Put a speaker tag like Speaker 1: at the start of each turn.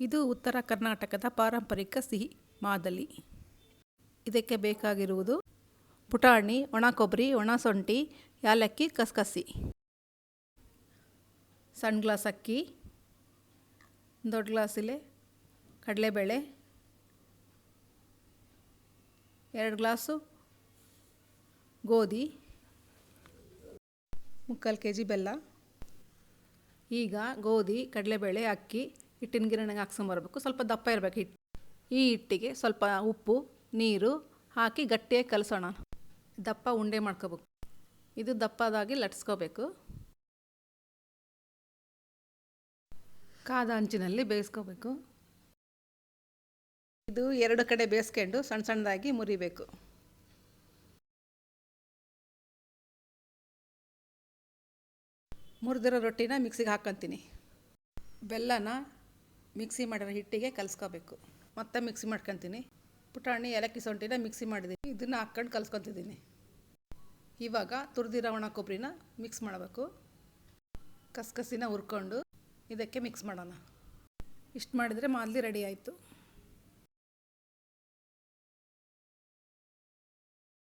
Speaker 1: ಇದು ಉತ್ತರ ಕರ್ನಾಟಕದ ಪಾರಂಪರಿಕ ಸಿಹಿ ಮಾದಲಿ. ಇದಕ್ಕೆ ಬೇಕಾಗಿರುವುದು ಪುಟಾಣಿ ಒಣ ಕೊಬ್ಬರಿ ಒಣ ಸೊಂಟಿ ಯಾಲಕ್ಕಿ, ಕಸಕಸಿ. ಸಣ್ಣ ಗ್ಲಾಸ್ ಅಕ್ಕಿ, ದೊಡ್ಡ ಗ್ಲಾಸಿಲೆ ಕಡಲೆಬೇಳೆ, ಎರಡು ಗ್ಲಾಸು ಗೋಧಿ, ಮುಕ್ಕಾಲು ಕೆ ಜಿ ಬೆಲ್ಲ. ಈಗ ಗೋಧಿ, ಕಡಲೆಬೇಳೆ, ಅಕ್ಕಿ ಹಿಟ್ಟಿನ ಗಿರಣಿಗೆ ಹಾಕ್ಸ್ಕೊಂಬರ್ಬೇಕು ಸ್ವಲ್ಪ ದಪ್ಪ ಇರಬೇಕು ಹಿಟ್ಟು. ಈ ಹಿಟ್ಟಿಗೆ ಸ್ವಲ್ಪ ಉಪ್ಪು, ನೀರು ಹಾಕಿ ಗಟ್ಟಿಯಾಗಿ ಕಲಸೋಣ. ದಪ್ಪ ಉಂಡೆ ಮಾಡ್ಕೋಬೇಕು. ಇದು ದಪ್ಪದಾಗಿ ಲಟ್ಸ್ಕೋಬೇಕು. ಕಾದ ಅಂಚಿನಲ್ಲಿ ಬೇಯಿಸ್ಕೋಬೇಕು. ಇದು ಎರಡು ಕಡೆ ಬೇಯಿಸ್ಕೊಂಡು ಸಣ್ಣ ಸಣ್ಣದಾಗಿ ಮುರಿಬೇಕು. ಮುರಿದಿರೋ ರೊಟ್ಟಿನ ಮಿಕ್ಸಿಗೆ ಹಾಕ್ಕೊತೀನಿ. ಬೆಲ್ಲನ ಮಿಕ್ಸಿ ಮಾಡಿರೋ ಹಿಟ್ಟಿಗೆ ಕಲಿಸ್ಕೋಬೇಕು. ಮತ್ತೆ ಮಿಕ್ಸಿ ಮಾಡ್ಕೊತೀನಿ. ಪುಟಾಣಿ, ಏಲಕ್ಕಿ ಸೊಂಟಿನ ಮಿಕ್ಸಿ ಮಾಡಿದ್ದೀನಿ. ಇದನ್ನು ಹಾಕ್ಕೊಂಡು ಕಲ್ಸ್ಕೊತಿದ್ದೀನಿ. ಇವಾಗ ತುರಿದಿರೋ ಒಣ ಕೊಬ್ಬರಿನ ಮಿಕ್ಸ್ ಮಾಡಬೇಕು. ಕಸಕಸಿನ ಹುರ್ಕೊಂಡು ಇದಕ್ಕೆ ಮಿಕ್ಸ್ ಮಾಡೋಣ. ಇಷ್ಟು ಮಾಡಿದರೆ ಮಾದಲಿ ರೆಡಿ ಆಯಿತು.